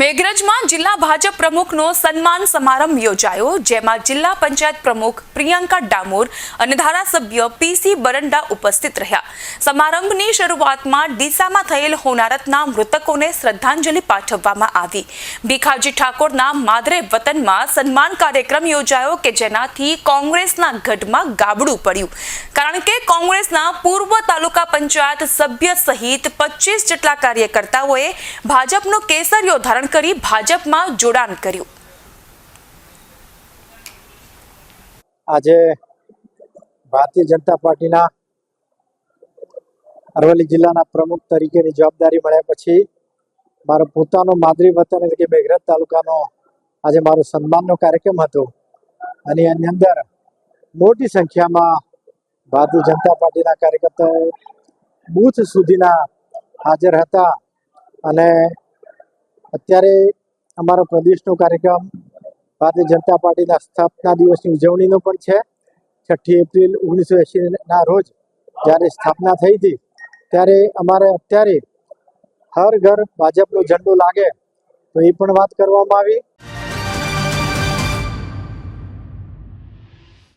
મેઘરજમાં જિલ્લા ભાજપ પ્રમુખનો સન્માન સમારંભ યોજાયો, જેમાં જિલ્લા પંચાયત પ્રમુખ પ્રિયંકા ડામોર અને ધારાસભ્ય પીસી બરંડા ઉપસ્થિત રહ્યા. સમારંભની શરૂઆતમાં ડીસામાં થયેલ હોનારતના મૃતકોને શ્રદ્ધાંજલિ પાઠવવામાં આવી. ભીખાજી ઠાકોરના માદરે વતનમાં સન્માન કાર્યક્રમ યોજાયો કે જેનાથી કોંગ્રેસના ગઢમાં ગાબડું પડ્યું. કારણ કે કોંગ્રેસના પૂર્વ તાલુકા પંચાયત સભ્ય સહિત પચીસ જેટલા કાર્યકર્તાઓએ ભાજપનો કેસરીયો ધારણ કરી ભાજપમાં જોડાણ કર્યું. આજે ભારતીય જનતા પાર્ટીના અરવલ્લી જિલ્લાના પ્રમુખ તરીકેની જવાબદારી મળ્યા પછી મારો પોતાનો માદરી વતન એટલે કે મેઘરજ તાલુકાનો આજે મારો સન્માનનો કાર્યક્રમ હતો. અને એની અંદર મોટી સંખ્યામાં ભારતીય જનતા પાર્ટીના કાર્યકર્તાઓ બૂથ સુધીના હાજર હતા. અને અત્યારે અમારો પ્રદેશનો કાર્યક્રમ ભારતીય જનતા પાર્ટીના સ્થાપના દિવસની ઉજવણીનો પણ છે. છઠ્ઠી એપ્રિલ ઓગણીસો એંશીના રોજ જ્યારે સ્થાપના થઈ હતી, ત્યારે અમારે અત્યારે હર ઘર ભાજપનો ઝંડો લાગે તો એ પણ વાત કરવામાં આવી.